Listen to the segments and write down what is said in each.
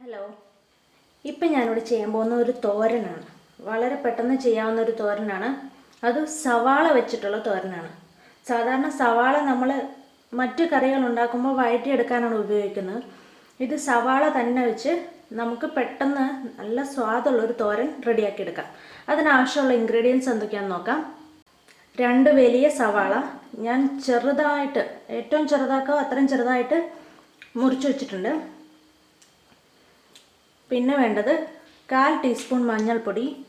Hello. ഇപ്പം ഞാനിവിടെ ചെയ്യാൻ പോകുന്ന ഒരു തോരനാണ്. വളരെ പെട്ടെന്ന് ചെയ്യാവുന്ന ഒരു തോരനാണ്. അത് സവാള വെച്ചിട്ടുള്ള തോരനാണ്. സാധാരണ സവാള നമ്മൾ മറ്റു കറികൾ ഉണ്ടാക്കുമ്പോൾ വഴറ്റിയെടുക്കാനാണ് ഉപയോഗിക്കുന്നത്. ഇത് സവാള തന്നെ വെച്ച് നമുക്ക് പെട്ടെന്ന് നല്ല സ്വാദുള്ള ഒരു തോരൻ റെഡിയാക്കി എടുക്കാം അതിനാവശ്യമുള്ള ഇൻഗ്രീഡിയൻസ് എന്തൊക്കെയാണെന്ന് നോക്കാം. രണ്ട് വലിയ സവാള. ഞാൻ ചെറുതായിട്ട് ഏറ്റവും ചെറുതാക്കോ അത്രയും ചെറുതായിട്ട് മുറിച്ച് വെച്ചിട്ടുണ്ട്. പിന്നെ വേണ്ടത് കാൽ ടീസ്പൂൺ മഞ്ഞൾപ്പൊടി.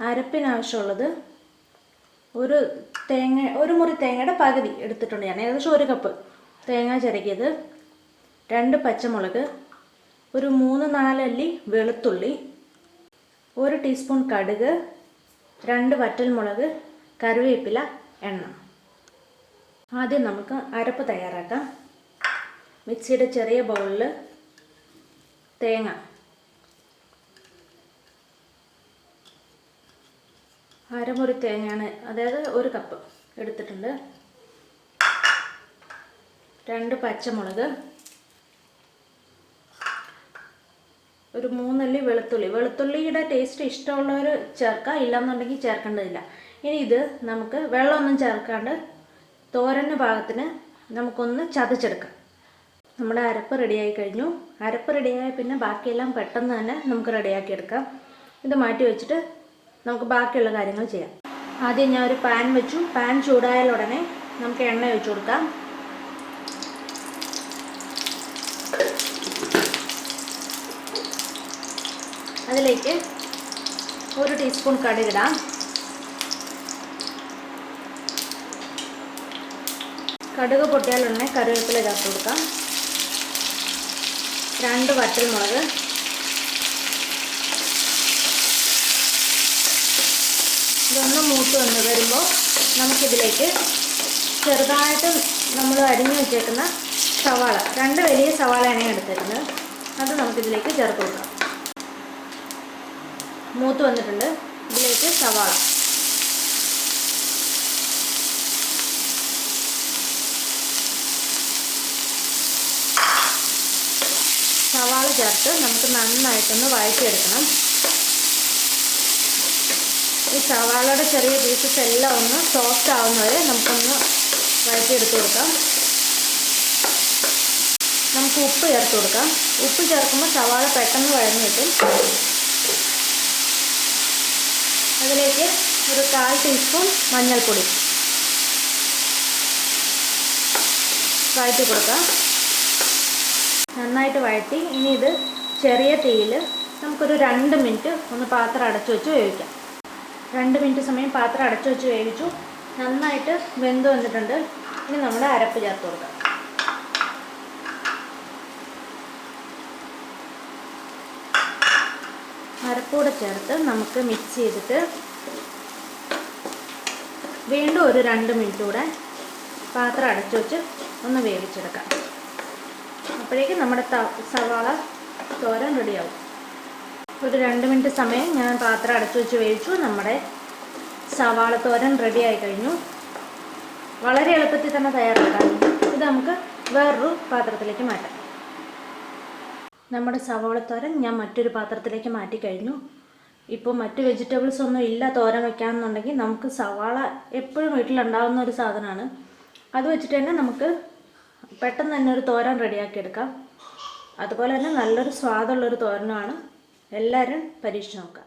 അരപ്പിനാവശ്യമുള്ളത് ഒരു തേങ്ങ ഒരു മുറി തേങ്ങയുടെ പകുതി എടുത്തിട്ടുണ്ട് ഞാൻ. ഏകദേശം ഒരു കപ്പ് തേങ്ങ ചിരകിയത്. രണ്ട് പച്ചമുളക്. ഒരു മൂന്ന് നാലല്ലി വെളുത്തുള്ളി. ഒരു ടീസ്പൂൺ കടുക്. രണ്ട് വറ്റൽമുളക്. കറിവേപ്പില എണ്ണ. ആദ്യം നമുക്ക് അരപ്പ് തയ്യാറാക്കാം. മിക്സിയുടെ ചെറിയ ബൗളിൽ തേങ്ങ അരമുറി തേങ്ങയാണ്. അതായത് ഒരു കപ്പ് എടുത്തിട്ടുണ്ട്. രണ്ട് പച്ചമുളക്. ഒരു മൂന്നല്ലി വെളുത്തുള്ളി. വെളുത്തുള്ളിയുടെ ടേസ്റ്റ് ഇഷ്ടമുള്ളവർ ചേർക്കാം ഇല്ലെന്നുണ്ടെങ്കിൽ ചേർക്കേണ്ടതില്ല. ഇനി ഇത് നമുക്ക് വെള്ളമൊന്നും ചേർക്കാണ്ട് തോരന് പാകത്തിന് നമുക്കൊന്ന് ചതച്ചെടുക്കാം. നമ്മുടെ അരപ്പ് റെഡിയായി കഴിഞ്ഞു. അരപ്പ് റെഡിയായ പിന്നെ ബാക്കിയെല്ലാം പെട്ടെന്ന് തന്നെ നമുക്ക് റെഡിയാക്കിയെടുക്കാം ഇത് മാറ്റി വെച്ചിട്ട് നമുക്ക് ബാക്കിയുള്ള കാര്യങ്ങൾ ചെയ്യാം. ആദ്യം ഞാൻ ഒരു പാൻ വെച്ചു. പാൻ ചൂടായാൽ ഉടനെ നമുക്ക് എണ്ണ ഒഴിച്ചു കൊടുക്കാം. അതിലേക്ക് ഒരു ടീസ്പൂൺ കടുകിടാം. കടുക് പൊട്ടിയാൽ ഉടനെ കറിവേപ്പില ചേർത്ത് കൊടുക്കാം. രണ്ട് വറ്റൽമുളക്. ഇതൊന്ന് മൂത്ത് വന്ന് വരുമ്പോൾ നമുക്കിതിലേക്ക് ചെറുതായിട്ട് നമ്മൾ അരിഞ്ഞു വെച്ചേക്കുന്ന സവാള രണ്ട് വലിയ സവാളയാണ് എടുത്തിരുന്നത് അത് നമുക്കിതിലേക്ക് ചേർത്ത് കൊടുക്കാം. മൂത്ത് വന്നിട്ടുണ്ട്. ഇതിലേക്ക് സവാള. സവാള ചേർത്ത് നമുക്ക് നന്നായിട്ടൊന്ന് വഴറ്റിയെടുക്കണം. ഈ സവാളയുടെ ചെറിയ പീസസ് എല്ലാം ഒന്ന് സോഫ്റ്റ് ആവുന്നവരെ നമുക്കൊന്ന് വഴറ്റിയെടുത്ത് കൊടുക്കാം. നമുക്ക് ഉപ്പ് ചേർത്ത് കൊടുക്കാം. ഉപ്പ് ചേർക്കുമ്പോൾ സവാള പെട്ടെന്ന് വഴഞ്ഞു കിട്ടും. അതിലേക്ക് ഒരു കാൽ ടീസ്പൂൺ മഞ്ഞൾപ്പൊടി വഴറ്റി കൊടുക്കാം. നന്നായിട്ട് വഴറ്റി. ഇനി ഇത് ചെറിയ തീയിൽ നമുക്കൊരു രണ്ട് മിനിറ്റ് ഒന്ന് പാത്രം അടച്ചു വെച്ച് വേവിക്കാം. രണ്ട് മിനിറ്റ് സമയം പാത്രം അടച്ചു വെച്ച് വേവിച്ചു. നന്നായിട്ട് വെന്ത് വന്നിട്ടുണ്ട്. ഇനി നമ്മുടെ അരപ്പ് ചേർത്ത് കൊടുക്കാം. അരപ്പൂടെ ചേർത്ത് നമുക്ക് മിക്സ് ചെയ്തിട്ട് വീണ്ടും ഒരു രണ്ട് മിനിറ്റ് കൂടെ പാത്രം അടച്ചു വെച്ച് ഒന്ന് വേവിച്ചെടുക്കാം. അപ്പോഴേക്കും നമ്മുടെ സവാള തോരൻ റെഡിയാവും ഒരു രണ്ട് മിനിറ്റ് സമയം ഞാൻ പാത്രം അടച്ചു വെച്ച് വേവിച്ചു. നമ്മുടെ സവാള തോരൻ റെഡി ആയി കഴിഞ്ഞു. വളരെ എളുപ്പത്തിൽ തന്നെ തയ്യാറാക്കാം. ഇത് നമുക്ക് വേറൊരു പാത്രത്തിലേക്ക് മാറ്റാം. നമ്മുടെ സവാള തോരൻ ഞാൻ മറ്റൊരു പാത്രത്തിലേക്ക് മാറ്റി കഴിഞ്ഞു. ഇപ്പോൾ മറ്റ് വെജിറ്റബിൾസ് ഒന്നും ഇല്ല തോരൻ വെക്കാമെന്നുണ്ടെങ്കിൽ നമുക്ക് സവാള എപ്പോഴും വീട്ടിലുണ്ടാകുന്ന ഒരു സാധനമാണ്. അത് വെച്ചിട്ട് തന്നെ നമുക്ക് പെട്ടെന്ന് തന്നെ ഒരു തോരൻ റെഡിയാക്കി എടുക്കാം. അതുപോലെ തന്നെ നല്ലൊരു സ്വാദുള്ളൊരു തോരനുമാണ്. എല്ലാവരും പരീക്ഷ നോക്കാം.